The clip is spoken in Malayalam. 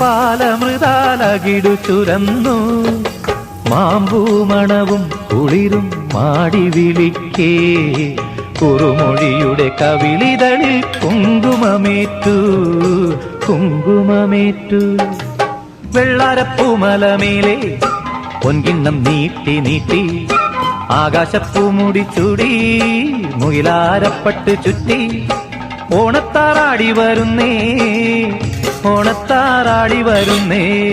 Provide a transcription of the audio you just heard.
പാലമൃതാലകിടു ചുരന്നു മാമ്പൂമണവും കുളിരും മാടി വിളിക്കേ. കുറുമൊഴിയുടെ കവിളിതളിൽ കുങ്കുമമേറ്റു. കുങ്കുമമേറ്റു. വെള്ളാരപ്പൂമലമേലെ പൊൻകിണ്ണം നീട്ടി നീട്ടി. ആകാശപ്പൂമുടി ചുടി മുയിലാരപ്പട്ട് ചുറ്റി. ഓണത്താറാടി വരുന്നേ. ഓണത്താറാടി വരുന്നേ.